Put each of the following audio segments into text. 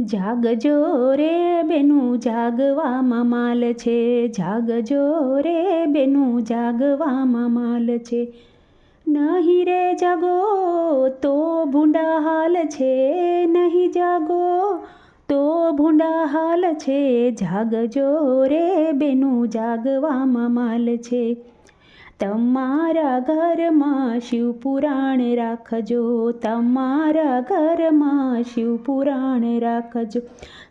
જાગજો રે બેનું જાગવામાં માલ છે. જાગજો રે બેનું જાગવામાં માલ છે. નહીં રે જાગો તો ભૂંડા હાલ છે. નહીં જાગો તો ભૂંડા હાલ છે. જાગજો રે બેનું જાગવામાં માલ છે. તમારા ઘરમાં શિવપુરાણ રાખજો તમારા ઘરમાં શિવપુરાણ રાખજો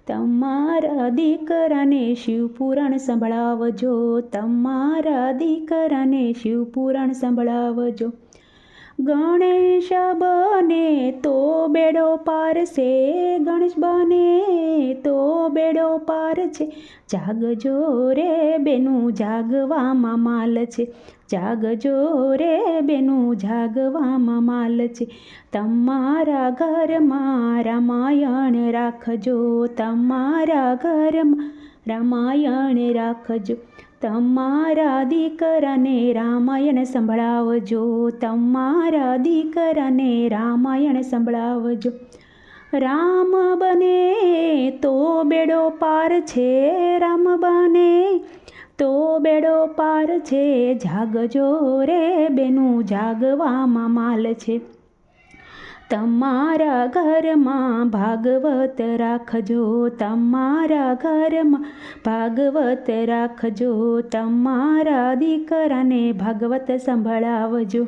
તમારા દીકરાને શિવપુરાણ સંભળાવજો તમારા દીકરાને શિવપુરાણ સંભળાવજો ગણેશ બને તો બેડો પાર છે, ગણેશ બને તો બેડો પાર છે. જાગજો રે બેનું જાગવામાં માલ છે. જાગજો રે બેનું જાગવામાં માલ છે. તમારા ઘરમાં રામાયણ રાખજો, તમારા ઘરમાં રામાયણ રાખજો. તમારા દીકરાને રામાયણ સંભળાવજો તમારા દીકરાને રામાયણ સંભળાવજો રામ બને તો બેડો પાર છે રામ બને તો બેડો પાર છે જાગજો રે બેનું જાગવામાં માલ છે તમારા ઘરમાં ભાગવત રાખજો તમારા ઘરમાં ભાગવત રાખજો તમારા દીકરાને ભાગવત સંભળાવજો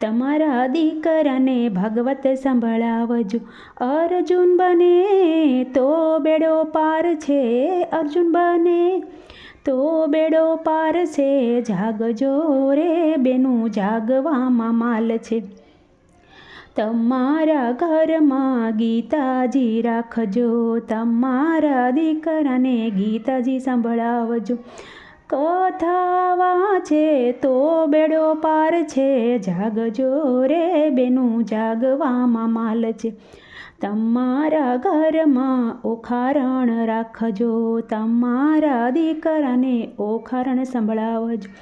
તમારા દીકરાને ભાગવત સંભળાવજો અર્જુન બને તો બેડો પાર છે અર્જુન બને તો બેડો પાર છે જાગજો રે બેનું જાગવામાં માલ છે તમારા ઘરમાં ગીતાજી રાખજો તમારા દીકરાને ગીતાજી સંભળાવજો કથા વાંચે તો બેડો પાર છે જાગજો રે બેનું જાગવામાં માલ છે તમારા ઘરમાં ઓખારણ રાખજો તમારા દીકરાને ઓખારણ સંભળાવજો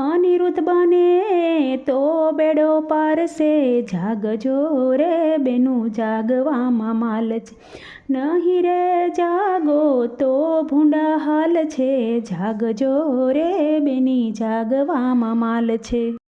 અનિરુદ્ધ બને તો બેડો પારશે જાગજો રે બેનું જાગવામાં માલ છે નહીં રે જાગો તો ભૂંડા હાલ છે જાગજો રે બેની જાગવામાં માલ છે